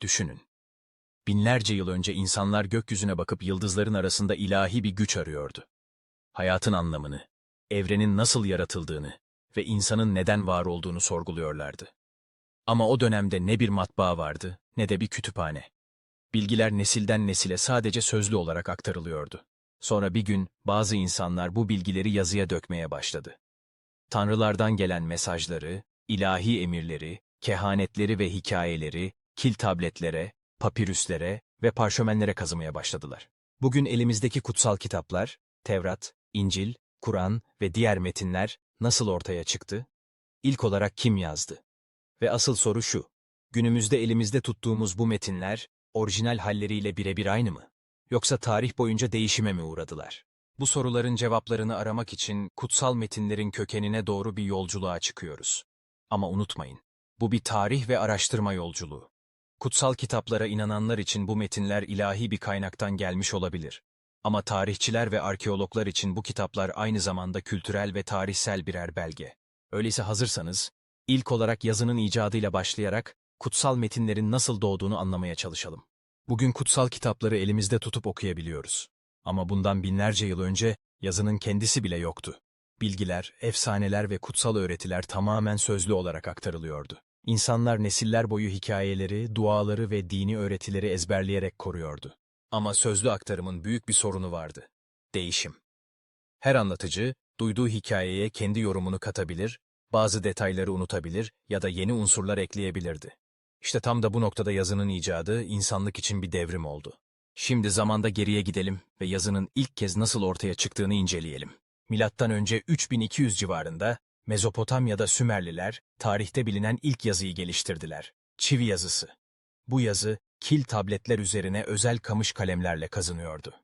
Düşünün. Binlerce yıl önce insanlar gökyüzüne bakıp yıldızların arasında ilahi bir güç arıyordu. Hayatın anlamını, evrenin nasıl yaratıldığını ve insanın neden var olduğunu sorguluyorlardı. Ama o dönemde ne bir matbaa vardı ne de bir kütüphane. Bilgiler nesilden nesile sadece sözlü olarak aktarılıyordu. Sonra bir gün bazı insanlar bu bilgileri yazıya dökmeye başladı. Tanrılardan gelen mesajları, ilahi emirleri, kehanetleri ve hikayeleri kil tabletlere, papirüslere ve parşömenlere kazımaya başladılar. Bugün elimizdeki kutsal kitaplar, Tevrat, İncil, Kur'an ve diğer metinler nasıl ortaya çıktı? İlk olarak kim yazdı? Ve asıl soru şu, günümüzde elimizde tuttuğumuz bu metinler, orijinal halleriyle birebir aynı mı? Yoksa tarih boyunca değişime mi uğradılar? Bu soruların cevaplarını aramak için kutsal metinlerin kökenine doğru bir yolculuğa çıkıyoruz. Ama unutmayın, bu bir tarih ve araştırma yolculuğu. Kutsal kitaplara inananlar için bu metinler ilahi bir kaynaktan gelmiş olabilir. Ama tarihçiler ve arkeologlar için bu kitaplar aynı zamanda kültürel ve tarihsel birer belge. Öyleyse hazırsanız, ilk olarak yazının icadıyla başlayarak kutsal metinlerin nasıl doğduğunu anlamaya çalışalım. Bugün kutsal kitapları elimizde tutup okuyabiliyoruz. Ama bundan binlerce yıl önce yazının kendisi bile yoktu. Bilgiler, efsaneler ve kutsal öğretiler tamamen sözlü olarak aktarılıyordu. İnsanlar nesiller boyu hikayeleri, duaları ve dini öğretileri ezberleyerek koruyordu. Ama sözlü aktarımın büyük bir sorunu vardı. Değişim. Her anlatıcı, duyduğu hikayeye kendi yorumunu katabilir, bazı detayları unutabilir ya da yeni unsurlar ekleyebilirdi. İşte tam da bu noktada yazının icadı insanlık için bir devrim oldu. Şimdi zamanda geriye gidelim ve yazının ilk kez nasıl ortaya çıktığını inceleyelim. Milattan önce 3200 civarında Mezopotamya'da Sümerliler tarihte bilinen ilk yazıyı geliştirdiler. Çivi yazısı. Bu yazı kil tabletler üzerine özel kamış kalemlerle kazınıyordu.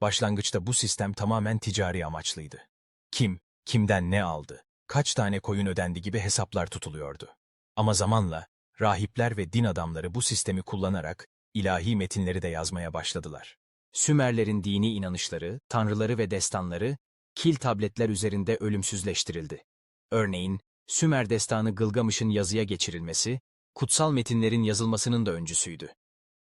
Başlangıçta bu sistem tamamen ticari amaçlıydı. Kim, kimden ne aldı, kaç tane koyun ödendi gibi hesaplar tutuluyordu. Ama zamanla rahipler ve din adamları bu sistemi kullanarak ilahi metinleri de yazmaya başladılar. Sümerlerin dini inanışları, tanrıları ve destanları kil tabletler üzerinde ölümsüzleştirildi. Örneğin, Sümer destanı Gılgamış'ın yazıya geçirilmesi, kutsal metinlerin yazılmasının da öncüsüydü.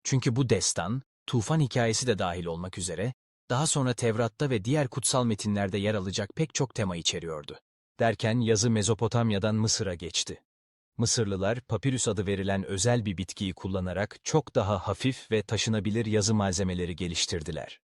Çünkü bu destan, tufan hikayesi de dahil olmak üzere, daha sonra Tevrat'ta ve diğer kutsal metinlerde yer alacak pek çok tema içeriyordu. Derken yazı Mezopotamya'dan Mısır'a geçti. Mısırlılar papirüs adı verilen özel bir bitkiyi kullanarak çok daha hafif ve taşınabilir yazı malzemeleri geliştirdiler.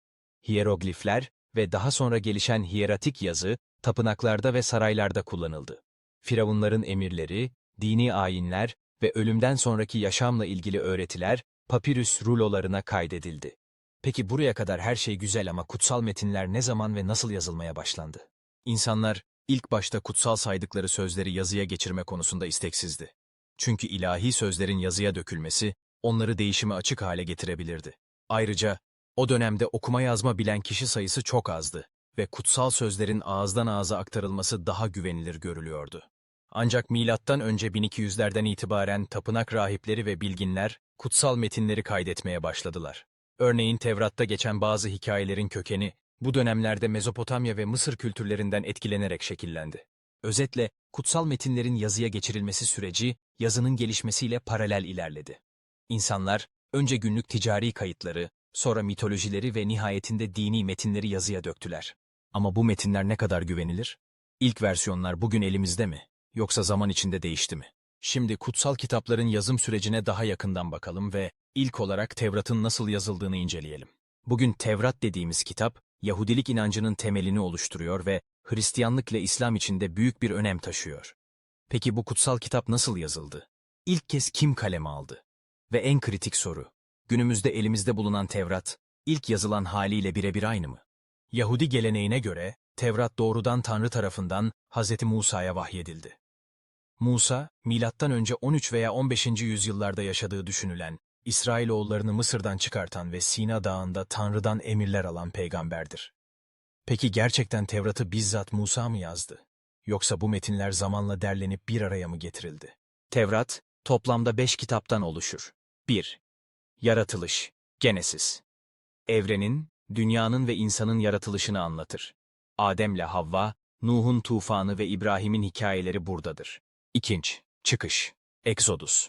Hieroglifler ve daha sonra gelişen hieratik yazı tapınaklarda ve saraylarda kullanıldı. Firavunların emirleri, dini ayinler ve ölümden sonraki yaşamla ilgili öğretiler papirüs rulolarına kaydedildi. Peki buraya kadar her şey güzel ama kutsal metinler ne zaman ve nasıl yazılmaya başlandı? İnsanlar ilk başta kutsal saydıkları sözleri yazıya geçirme konusunda isteksizdi. Çünkü ilahi sözlerin yazıya dökülmesi onları değişime açık hale getirebilirdi. Ayrıca o dönemde okuma yazma bilen kişi sayısı çok azdı ve kutsal sözlerin ağızdan ağza aktarılması daha güvenilir görülüyordu. Ancak milattan önce 1200'lerden itibaren tapınak rahipleri ve bilginler kutsal metinleri kaydetmeye başladılar. Örneğin Tevrat'ta geçen bazı hikayelerin kökeni bu dönemlerde Mezopotamya ve Mısır kültürlerinden etkilenerek şekillendi. Özetle kutsal metinlerin yazıya geçirilmesi süreci yazının gelişmesiyle paralel ilerledi. İnsanlar önce günlük ticari kayıtları, sonra mitolojileri ve nihayetinde dini metinleri yazıya döktüler. Ama bu metinler ne kadar güvenilir? İlk versiyonlar bugün elimizde mi? Yoksa zaman içinde değişti mi? Şimdi kutsal kitapların yazım sürecine daha yakından bakalım ve ilk olarak Tevrat'ın nasıl yazıldığını inceleyelim. Bugün Tevrat dediğimiz kitap, Yahudilik inancının temelini oluşturuyor ve Hristiyanlık ile İslam içinde büyük bir önem taşıyor. Peki bu kutsal kitap nasıl yazıldı? İlk kez kim kaleme aldı? Ve en kritik soru, günümüzde elimizde bulunan Tevrat, ilk yazılan haliyle birebir aynı mı? Yahudi geleneğine göre, Tevrat doğrudan Tanrı tarafından Hz. Musa'ya vahyedildi. Musa, milattan önce 13 veya 15. yüzyıllarda yaşadığı düşünülen, İsrailoğullarını Mısır'dan çıkartan ve Sina Dağı'nda Tanrı'dan emirler alan peygamberdir. Peki gerçekten Tevrat'ı bizzat Musa mı yazdı? Yoksa bu metinler zamanla derlenip bir araya mı getirildi? Tevrat, toplamda beş kitaptan oluşur. 1. Yaratılış, Genesis. Evrenin, dünyanın ve insanın yaratılışını anlatır. Adem'le Havva, Nuh'un tufanı ve İbrahim'in hikayeleri buradadır. İkinci, Çıkış, Exodus.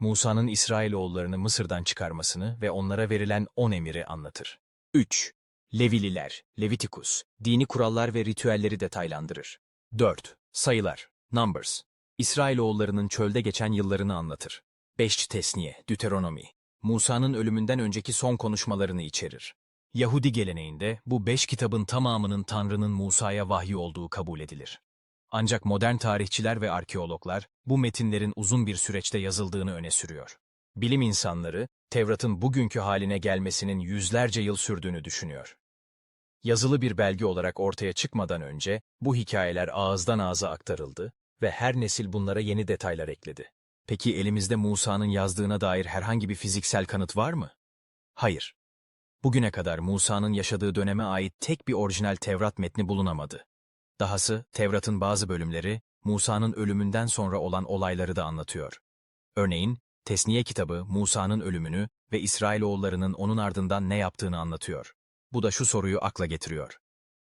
Musa'nın İsrailoğullarını Mısır'dan çıkarmasını ve onlara verilen on emiri anlatır. 3. Levililer, Levitikus, dini kurallar ve ritüelleri detaylandırır. 4. Sayılar, Numbers, İsrailoğullarının çölde geçen yıllarını anlatır. 5. Tesniye, Deuteronomy, Musa'nın ölümünden önceki son konuşmalarını içerir. Yahudi geleneğinde bu beş kitabın tamamının Tanrı'nın Musa'ya vahyi olduğu kabul edilir. Ancak modern tarihçiler ve arkeologlar bu metinlerin uzun bir süreçte yazıldığını öne sürüyor. Bilim insanları, Tevrat'ın bugünkü haline gelmesinin yüzlerce yıl sürdüğünü düşünüyor. Yazılı bir belge olarak ortaya çıkmadan önce bu hikayeler ağızdan ağza aktarıldı ve her nesil bunlara yeni detaylar ekledi. Peki elimizde Musa'nın yazdığına dair herhangi bir fiziksel kanıt var mı? Hayır. Bugüne kadar Musa'nın yaşadığı döneme ait tek bir orijinal Tevrat metni bulunamadı. Dahası Tevrat'ın bazı bölümleri Musa'nın ölümünden sonra olan olayları da anlatıyor. Örneğin, Tesniye kitabı Musa'nın ölümünü ve İsrailoğullarının onun ardından ne yaptığını anlatıyor. Bu da şu soruyu akla getiriyor.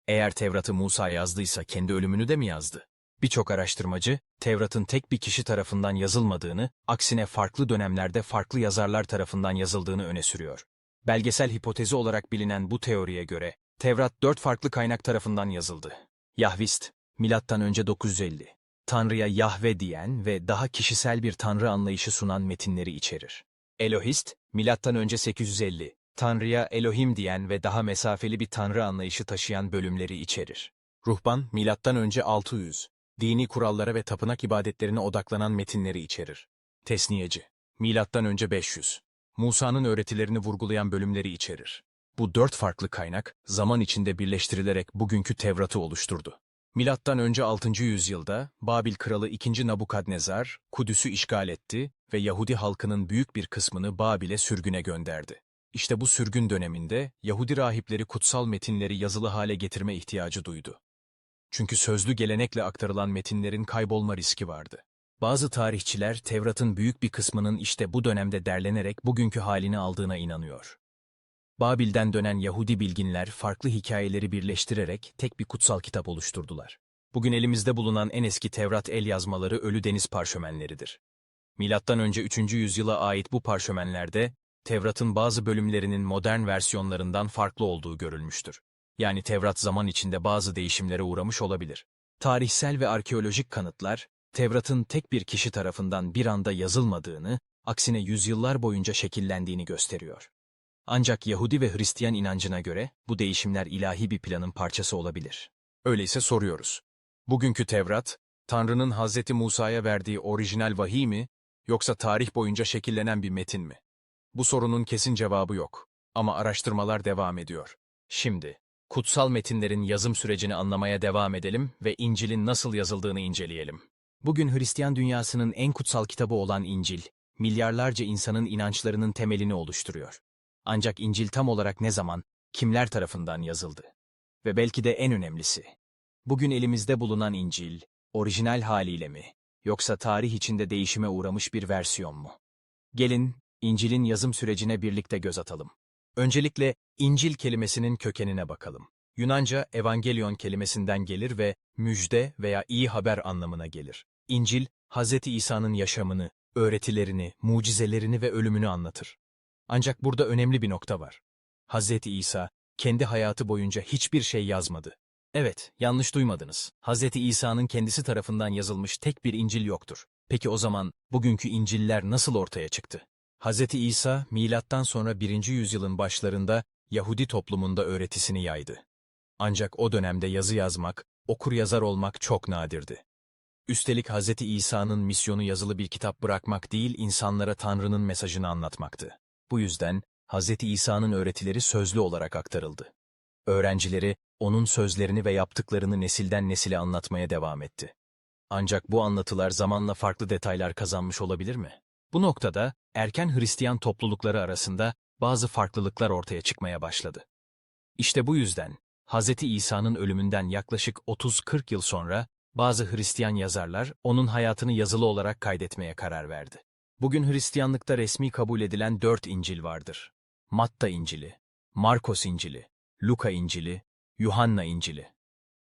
Eğer Tevrat'ı Musa yazdıysa kendi ölümünü de mi yazdı? Birçok araştırmacı, Tevrat'ın tek bir kişi tarafından yazılmadığını, aksine farklı dönemlerde farklı yazarlar tarafından yazıldığını öne sürüyor. Belgesel hipotezi olarak bilinen bu teoriye göre, Tevrat dört farklı kaynak tarafından yazıldı. Yahvist, milattan önce 950. Tanrı'ya Yahve diyen ve daha kişisel bir tanrı anlayışı sunan metinleri içerir. Elohist, milattan önce 850. Tanrı'ya Elohim diyen ve daha mesafeli bir tanrı anlayışı taşıyan bölümleri içerir. Ruhban, milattan önce 600. Dini kurallara ve tapınak ibadetlerine odaklanan metinleri içerir. Tesniyeci, milattan önce 500. Musa'nın öğretilerini vurgulayan bölümleri içerir. Bu dört farklı kaynak, zaman içinde birleştirilerek bugünkü Tevrat'ı oluşturdu. Milattan önce 6. yüzyılda Babil kralı 2. Nabukadnezar, Kudüs'ü işgal etti ve Yahudi halkının büyük bir kısmını Babil'e sürgüne gönderdi. İşte bu sürgün döneminde Yahudi rahipleri kutsal metinleri yazılı hale getirme ihtiyacı duydu. Çünkü sözlü gelenekle aktarılan metinlerin kaybolma riski vardı. Bazı tarihçiler Tevrat'ın büyük bir kısmının işte bu dönemde derlenerek bugünkü halini aldığına inanıyor. Babil'den dönen Yahudi bilginler farklı hikayeleri birleştirerek tek bir kutsal kitap oluşturdular. Bugün elimizde bulunan en eski Tevrat el yazmaları Ölü Deniz parşömenleridir. Milattan önce 3. yüzyıla ait bu parşömenlerde Tevrat'ın bazı bölümlerinin modern versiyonlarından farklı olduğu görülmüştür. Yani Tevrat zaman içinde bazı değişimlere uğramış olabilir. Tarihsel ve arkeolojik kanıtlar, Tevrat'ın tek bir kişi tarafından bir anda yazılmadığını, aksine yüzyıllar boyunca şekillendiğini gösteriyor. Ancak Yahudi ve Hristiyan inancına göre bu değişimler ilahi bir planın parçası olabilir. Öyleyse soruyoruz. Bugünkü Tevrat, Tanrı'nın Hazreti Musa'ya verdiği orijinal vahiy mi, yoksa tarih boyunca şekillenen bir metin mi? Bu sorunun kesin cevabı yok. Ama araştırmalar devam ediyor. Şimdi, kutsal metinlerin yazım sürecini anlamaya devam edelim ve İncil'in nasıl yazıldığını inceleyelim. Bugün Hristiyan dünyasının en kutsal kitabı olan İncil, milyarlarca insanın inançlarının temelini oluşturuyor. Ancak İncil tam olarak ne zaman, kimler tarafından yazıldı? Ve belki de en önemlisi, bugün elimizde bulunan İncil, orijinal haliyle mi, yoksa tarih içinde değişime uğramış bir versiyon mu? Gelin, İncil'in yazım sürecine birlikte göz atalım. Öncelikle İncil kelimesinin kökenine bakalım. Yunanca evangelion kelimesinden gelir ve müjde veya iyi haber anlamına gelir. İncil, Hz. İsa'nın yaşamını, öğretilerini, mucizelerini ve ölümünü anlatır. Ancak burada önemli bir nokta var. Hz. İsa, kendi hayatı boyunca hiçbir şey yazmadı. Evet, yanlış duymadınız. Hz. İsa'nın kendisi tarafından yazılmış tek bir İncil yoktur. Peki o zaman bugünkü İncil'ler nasıl ortaya çıktı? Hz. İsa, milattan sonra 1. yüzyılın başlarında Yahudi toplumunda öğretisini yaydı. Ancak o dönemde yazı yazmak, okur yazar olmak çok nadirdi. Üstelik Hz. İsa'nın misyonu yazılı bir kitap bırakmak değil, insanlara Tanrı'nın mesajını anlatmaktı. Bu yüzden Hz. İsa'nın öğretileri sözlü olarak aktarıldı. Öğrencileri, onun sözlerini ve yaptıklarını nesilden nesile anlatmaya devam etti. Ancak bu anlatılar zamanla farklı detaylar kazanmış olabilir mi? Bu noktada erken Hristiyan toplulukları arasında bazı farklılıklar ortaya çıkmaya başladı. İşte bu yüzden Hz. İsa'nın ölümünden yaklaşık 30-40 yıl sonra bazı Hristiyan yazarlar onun hayatını yazılı olarak kaydetmeye karar verdi. Bugün Hristiyanlıkta resmi kabul edilen dört İncil vardır. Matta İncili, Markos İncili, Luka İncili, Yuhanna İncili.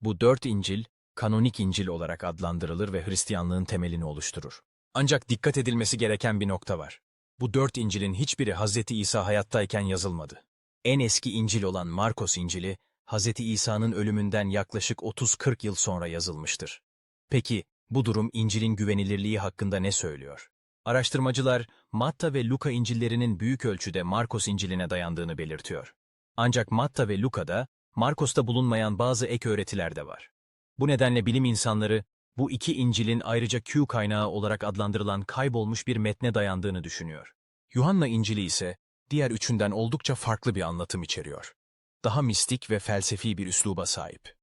Bu dört İncil, kanonik İncil olarak adlandırılır ve Hristiyanlığın temelini oluşturur. Ancak dikkat edilmesi gereken bir nokta var. Bu dört İncil'in hiçbiri Hazreti İsa hayattayken yazılmadı. En eski İncil olan Markos İncil'i, Hazreti İsa'nın ölümünden yaklaşık 30-40 yıl sonra yazılmıştır. Peki, bu durum İncil'in güvenilirliği hakkında ne söylüyor? Araştırmacılar, Matta ve Luka İncil'lerinin büyük ölçüde Markos İncil'ine dayandığını belirtiyor. Ancak Matta ve Luka'da, Markos'ta bulunmayan bazı ek öğretiler de var. Bu nedenle bilim insanları, bu iki İncil'in ayrıca Q kaynağı olarak adlandırılan kaybolmuş bir metne dayandığını düşünüyor. Yuhanna İncil'i ise, diğer üçünden oldukça farklı bir anlatım içeriyor. Daha mistik ve felsefi bir üsluba sahip.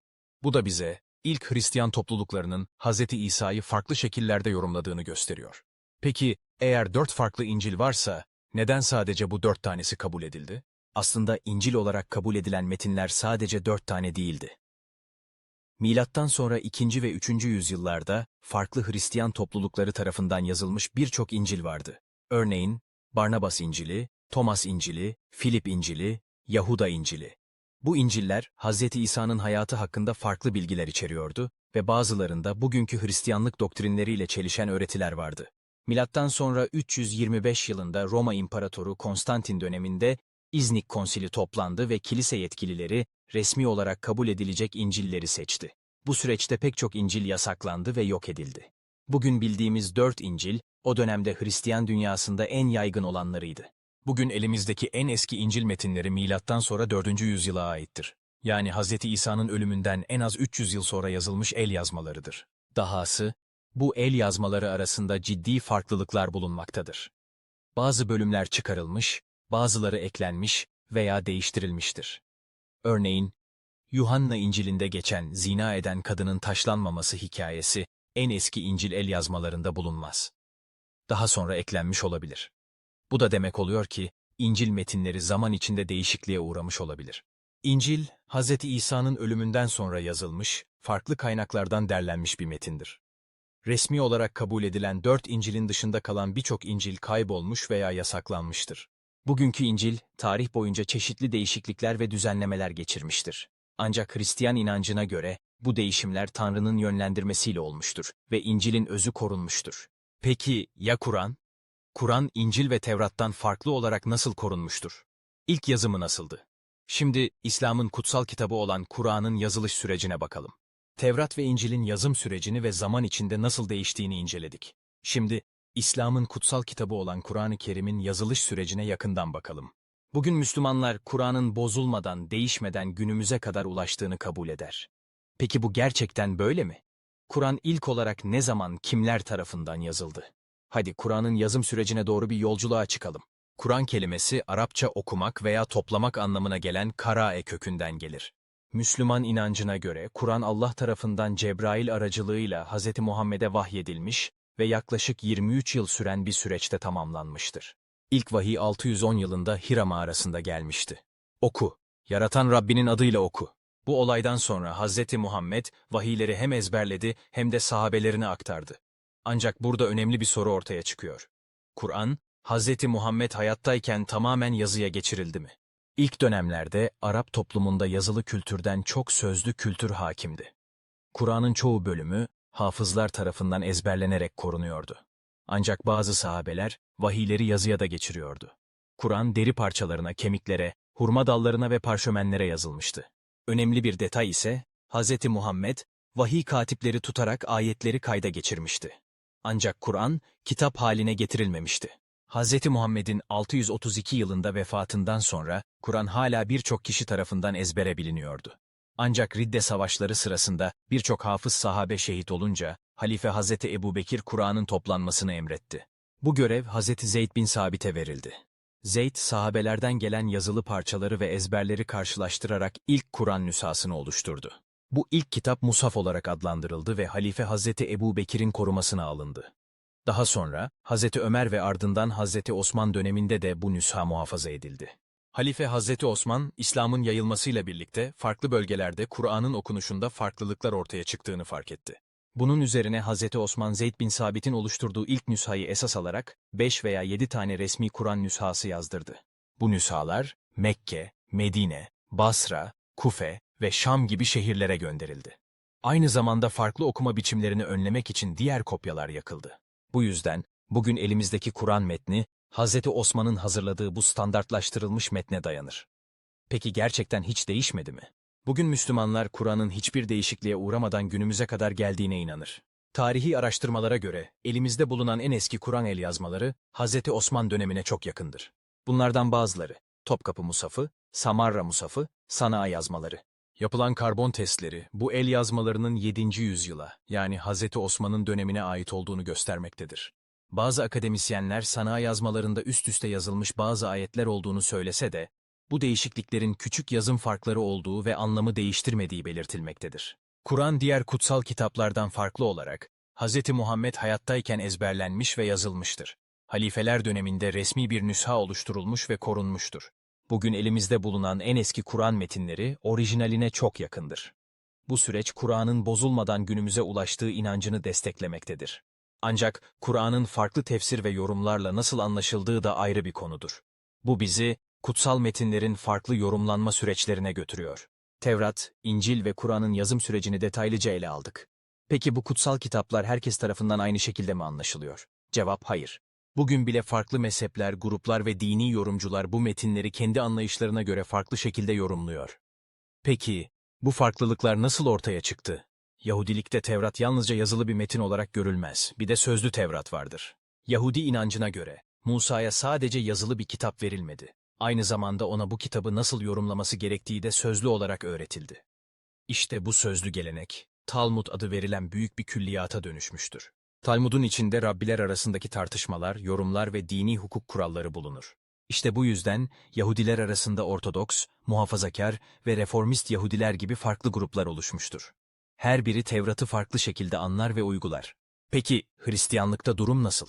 Bu da bize, ilk Hristiyan topluluklarının Hz. İsa'yı farklı şekillerde yorumladığını gösteriyor. Peki, eğer dört farklı İncil varsa, neden sadece bu dört tanesi kabul edildi? Aslında İncil olarak kabul edilen metinler sadece dört tane değildi. Milattan sonra 2. ve 3. yüzyıllarda farklı Hristiyan toplulukları tarafından yazılmış birçok İncil vardı. Örneğin, Barnabas İncili, Thomas İncili, Filip İncili, Yahuda İncili. Bu İncil'ler, Hz. İsa'nın hayatı hakkında farklı bilgiler içeriyordu ve bazılarında bugünkü Hristiyanlık doktrinleriyle çelişen öğretiler vardı. Milattan sonra 325 yılında Roma İmparatoru Konstantin döneminde İznik Konsili toplandı ve kilise yetkilileri resmi olarak kabul edilecek İncil'leri seçti. Bu süreçte pek çok İncil yasaklandı ve yok edildi. Bugün bildiğimiz dört İncil, o dönemde Hristiyan dünyasında en yaygın olanlarıydı. Bugün elimizdeki en eski İncil metinleri milattan sonra 4. yüzyıla aittir. Yani Hz. İsa'nın ölümünden en az 300 yıl sonra yazılmış el yazmalarıdır. Dahası, bu el yazmaları arasında ciddi farklılıklar bulunmaktadır. Bazı bölümler çıkarılmış, bazıları eklenmiş veya değiştirilmiştir. Örneğin, Yuhanna İncil'inde geçen zina eden kadının taşlanmaması hikayesi en eski İncil el yazmalarında bulunmaz. Daha sonra eklenmiş olabilir. Bu da demek oluyor ki İncil metinleri zaman içinde değişikliğe uğramış olabilir. İncil, Hz. İsa'nın ölümünden sonra yazılmış, farklı kaynaklardan derlenmiş bir metindir. Resmi olarak kabul edilen dört İncil'in dışında kalan birçok İncil kaybolmuş veya yasaklanmıştır. Bugünkü İncil, tarih boyunca çeşitli değişiklikler ve düzenlemeler geçirmiştir. Ancak Hristiyan inancına göre bu değişimler Tanrı'nın yönlendirmesiyle olmuştur ve İncil'in özü korunmuştur. Peki ya Kur'an? Kur'an, İncil ve Tevrat'tan farklı olarak nasıl korunmuştur? İlk yazımı nasıldı? Şimdi İslam'ın kutsal kitabı olan Kur'an'ın yazılış sürecine bakalım. Tevrat ve İncil'in yazım sürecini ve zaman içinde nasıl değiştiğini inceledik. Şimdi İslam'ın kutsal kitabı olan Kur'an-ı Kerim'in yazılış sürecine yakından bakalım. Bugün Müslümanlar Kur'an'ın bozulmadan, değişmeden günümüze kadar ulaştığını kabul eder. Peki bu gerçekten böyle mi? Kur'an ilk olarak ne zaman kimler tarafından yazıldı? Hadi Kur'an'ın yazım sürecine doğru bir yolculuğa çıkalım. Kur'an kelimesi Arapça okumak veya toplamak anlamına gelen karae kökünden gelir. Müslüman inancına göre Kur'an Allah tarafından Cebrail aracılığıyla Hz. Muhammed'e vahyedilmiş ve yaklaşık 23 yıl süren bir süreçte tamamlanmıştır. İlk vahiy 610 yılında Hira mağarasında gelmişti. Oku, yaratan Rabbinin adıyla oku. Bu olaydan sonra Hz. Muhammed vahiyleri hem ezberledi hem de sahabelerine aktardı. Ancak burada önemli bir soru ortaya çıkıyor. Kur'an, Hz. Muhammed hayattayken tamamen yazıya geçirildi mi? İlk dönemlerde Arap toplumunda yazılı kültürden çok sözlü kültür hakimdi. Kur'an'ın çoğu bölümü hafızlar tarafından ezberlenerek korunuyordu. Ancak bazı sahabeler vahiyleri yazıya da geçiriyordu. Kur'an deri parçalarına, kemiklere, hurma dallarına ve parşömenlere yazılmıştı. Önemli bir detay ise Hz. Muhammed vahiy katipleri tutarak ayetleri kayda geçirmişti. Ancak Kur'an kitap haline getirilmemişti. Hz. Muhammed'in 632 yılında vefatından sonra Kur'an hala birçok kişi tarafından ezbere biliniyordu. Ancak Ridde savaşları sırasında birçok hafız sahabe şehit olunca Halife Hz. Ebu Bekir Kur'an'ın toplanmasını emretti. Bu görev Hz. Zeyd bin Sabit'e verildi. Zeyd, sahabelerden gelen yazılı parçaları ve ezberleri karşılaştırarak ilk Kur'an nüshasını oluşturdu. Bu ilk kitap Musaf olarak adlandırıldı ve Halife Hz. Ebu Bekir'in korumasına alındı. Daha sonra Hz. Ömer ve ardından Hz. Osman döneminde de bu nüsha muhafaza edildi. Halife Hazreti Osman, İslam'ın yayılmasıyla birlikte farklı bölgelerde Kur'an'ın okunuşunda farklılıklar ortaya çıktığını fark etti. Bunun üzerine Hazreti Osman Zeyd bin Sabit'in oluşturduğu ilk nüshayı esas alarak 5 veya 7 tane resmi Kur'an nüshası yazdırdı. Bu nüshalar Mekke, Medine, Basra, Kufe ve Şam gibi şehirlere gönderildi. Aynı zamanda farklı okuma biçimlerini önlemek için diğer kopyalar yakıldı. Bu yüzden bugün elimizdeki Kur'an metni, Hz. Osman'ın hazırladığı bu standartlaştırılmış metne dayanır. Peki gerçekten hiç değişmedi mi? Bugün Müslümanlar Kur'an'ın hiçbir değişikliğe uğramadan günümüze kadar geldiğine inanır. Tarihi araştırmalara göre elimizde bulunan en eski Kur'an el yazmaları Hz. Osman dönemine çok yakındır. Bunlardan bazıları Topkapı Musafı, Samarra Musafı, Sana'a yazmaları. Yapılan karbon testleri bu el yazmalarının 7. yüzyıla yani Hz. Osman'ın dönemine ait olduğunu göstermektedir. Bazı akademisyenler Sana'a yazmalarında üst üste yazılmış bazı ayetler olduğunu söylese de, bu değişikliklerin küçük yazım farkları olduğu ve anlamı değiştirmediği belirtilmektedir. Kur'an diğer kutsal kitaplardan farklı olarak, Hz. Muhammed hayattayken ezberlenmiş ve yazılmıştır. Halifeler döneminde resmi bir nüsha oluşturulmuş ve korunmuştur. Bugün elimizde bulunan en eski Kur'an metinleri orijinaline çok yakındır. Bu süreç Kur'an'ın bozulmadan günümüze ulaştığı inancını desteklemektedir. Ancak Kur'an'ın farklı tefsir ve yorumlarla nasıl anlaşıldığı da ayrı bir konudur. Bu bizi kutsal metinlerin farklı yorumlanma süreçlerine götürüyor. Tevrat, İncil ve Kur'an'ın yazım sürecini detaylıca ele aldık. Peki bu kutsal kitaplar herkes tarafından aynı şekilde mi anlaşılıyor? Cevap hayır. Bugün bile farklı mezhepler, gruplar ve dini yorumcular bu metinleri kendi anlayışlarına göre farklı şekilde yorumluyor. Peki, bu farklılıklar nasıl ortaya çıktı? Yahudilikte Tevrat yalnızca yazılı bir metin olarak görülmez, bir de sözlü Tevrat vardır. Yahudi inancına göre, Musa'ya sadece yazılı bir kitap verilmedi. Aynı zamanda ona bu kitabı nasıl yorumlaması gerektiği de sözlü olarak öğretildi. İşte bu sözlü gelenek, Talmud adı verilen büyük bir külliyata dönüşmüştür. Talmud'un içinde Rabbiler arasındaki tartışmalar, yorumlar ve dini hukuk kuralları bulunur. İşte bu yüzden Yahudiler arasında Ortodoks, muhafazakar ve reformist Yahudiler gibi farklı gruplar oluşmuştur. Her biri Tevrat'ı farklı şekilde anlar ve uygular. Peki Hristiyanlıkta durum nasıl?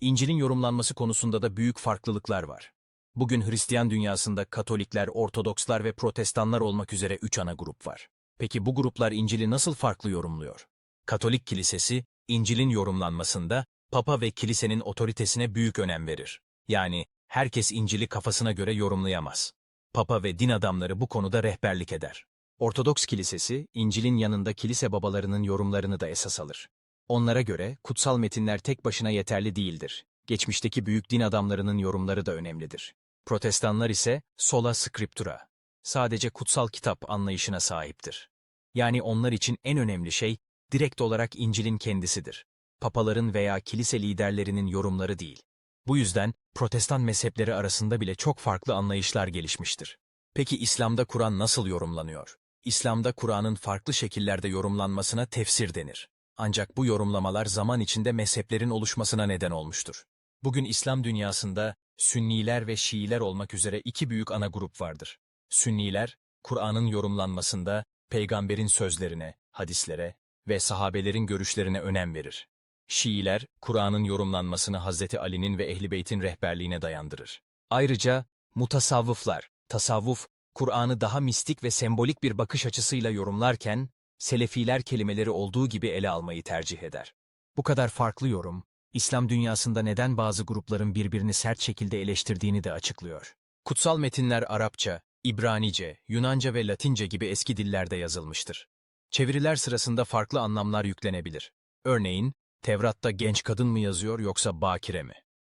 İncil'in yorumlanması konusunda da büyük farklılıklar var. Bugün Hristiyan dünyasında Katolikler, Ortodokslar ve Protestanlar olmak üzere üç ana grup var. Peki bu gruplar İncil'i nasıl farklı yorumluyor? Katolik Kilisesi, İncil'in yorumlanmasında Papa ve kilisenin otoritesine büyük önem verir. Yani herkes İncil'i kafasına göre yorumlayamaz. Papa ve din adamları bu konuda rehberlik eder. Ortodoks Kilisesi, İncil'in yanında kilise babalarının yorumlarını da esas alır. Onlara göre kutsal metinler tek başına yeterli değildir. Geçmişteki büyük din adamlarının yorumları da önemlidir. Protestanlar ise sola scriptura, sadece kutsal kitap anlayışına sahiptir. Yani onlar için en önemli şey direkt olarak İncil'in kendisidir. Papaların veya kilise liderlerinin yorumları değil. Bu yüzden protestan mezhepleri arasında bile çok farklı anlayışlar gelişmiştir. Peki İslam'da Kur'an nasıl yorumlanıyor? İslam'da Kur'an'ın farklı şekillerde yorumlanmasına tefsir denir. Ancak bu yorumlamalar zaman içinde mezheplerin oluşmasına neden olmuştur. Bugün İslam dünyasında Sünniler ve Şiiler olmak üzere iki büyük ana grup vardır. Sünniler, Kur'an'ın yorumlanmasında peygamberin sözlerine, hadislere ve sahabelerin görüşlerine önem verir. Şiiler, Kur'an'ın yorumlanmasını Hazreti Ali'nin ve Ehl-i Beyt'in rehberliğine dayandırır. Ayrıca mutasavvıflar, tasavvuf, Kur'an'ı daha mistik ve sembolik bir bakış açısıyla yorumlarken, Selefiler kelimeleri olduğu gibi ele almayı tercih eder. Bu kadar farklı yorum, İslam dünyasında neden bazı grupların birbirini sert şekilde eleştirdiğini de açıklıyor. Kutsal metinler Arapça, İbranice, Yunanca ve Latince gibi eski dillerde yazılmıştır. Çeviriler sırasında farklı anlamlar yüklenebilir. Örneğin, Tevrat'ta genç kadın mı yazıyor yoksa bakire mi?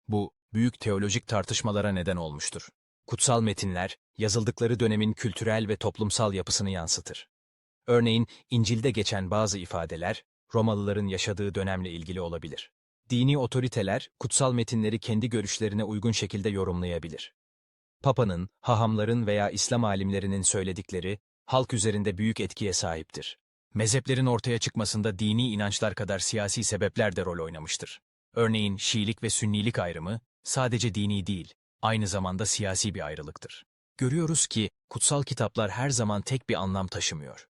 Bu, büyük teolojik tartışmalara neden olmuştur. Kutsal metinler, yazıldıkları dönemin kültürel ve toplumsal yapısını yansıtır. Örneğin, İncil'de geçen bazı ifadeler, Romalıların yaşadığı dönemle ilgili olabilir. Dini otoriteler, kutsal metinleri kendi görüşlerine uygun şekilde yorumlayabilir. Papa'nın, hahamların veya İslam alimlerinin söyledikleri, halk üzerinde büyük etkiye sahiptir. Mezheplerin ortaya çıkmasında dini inançlar kadar siyasi sebepler de rol oynamıştır. Örneğin Şiilik ve Sünnilik ayrımı, sadece dini değil, aynı zamanda siyasi bir ayrılıktır. Görüyoruz ki, kutsal kitaplar her zaman tek bir anlam taşımıyor.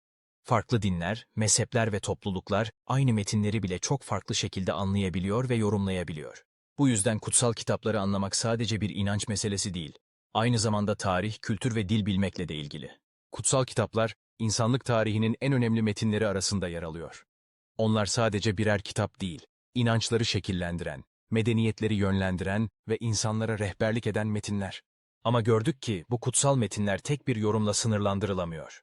Farklı dinler, mezhepler ve topluluklar aynı metinleri bile çok farklı şekilde anlayabiliyor ve yorumlayabiliyor. Bu yüzden kutsal kitapları anlamak sadece bir inanç meselesi değil, aynı zamanda tarih, kültür ve dil bilmekle de ilgili. Kutsal kitaplar, insanlık tarihinin en önemli metinleri arasında yer alıyor. Onlar sadece birer kitap değil, inançları şekillendiren, medeniyetleri yönlendiren ve insanlara rehberlik eden metinler. Ama gördük ki bu kutsal metinler tek bir yorumla sınırlandırılamıyor.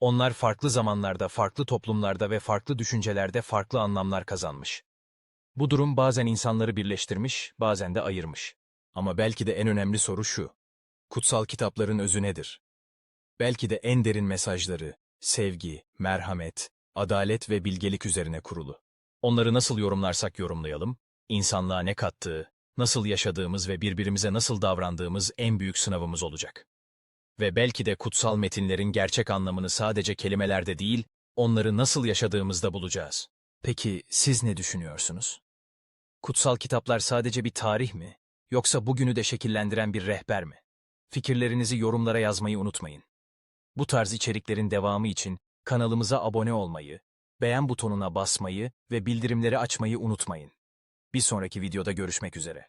Onlar farklı zamanlarda, farklı toplumlarda ve farklı düşüncelerde farklı anlamlar kazanmış. Bu durum bazen insanları birleştirmiş, bazen de ayırmış. Ama belki de en önemli soru şu. Kutsal kitapların özü nedir? Belki de en derin mesajları, sevgi, merhamet, adalet ve bilgelik üzerine kurulu. Onları nasıl yorumlarsak yorumlayalım, insanlığa ne kattığı, nasıl yaşadığımız ve birbirimize nasıl davrandığımız en büyük sınavımız olacak. Ve belki de kutsal metinlerin gerçek anlamını sadece kelimelerde değil, onları nasıl yaşadığımızda bulacağız. Peki siz ne düşünüyorsunuz? Kutsal kitaplar sadece bir tarih mi, yoksa bugünü de şekillendiren bir rehber mi? Fikirlerinizi yorumlara yazmayı unutmayın. Bu tarz içeriklerin devamı için kanalımıza abone olmayı, beğen butonuna basmayı ve bildirimleri açmayı unutmayın. Bir sonraki videoda görüşmek üzere.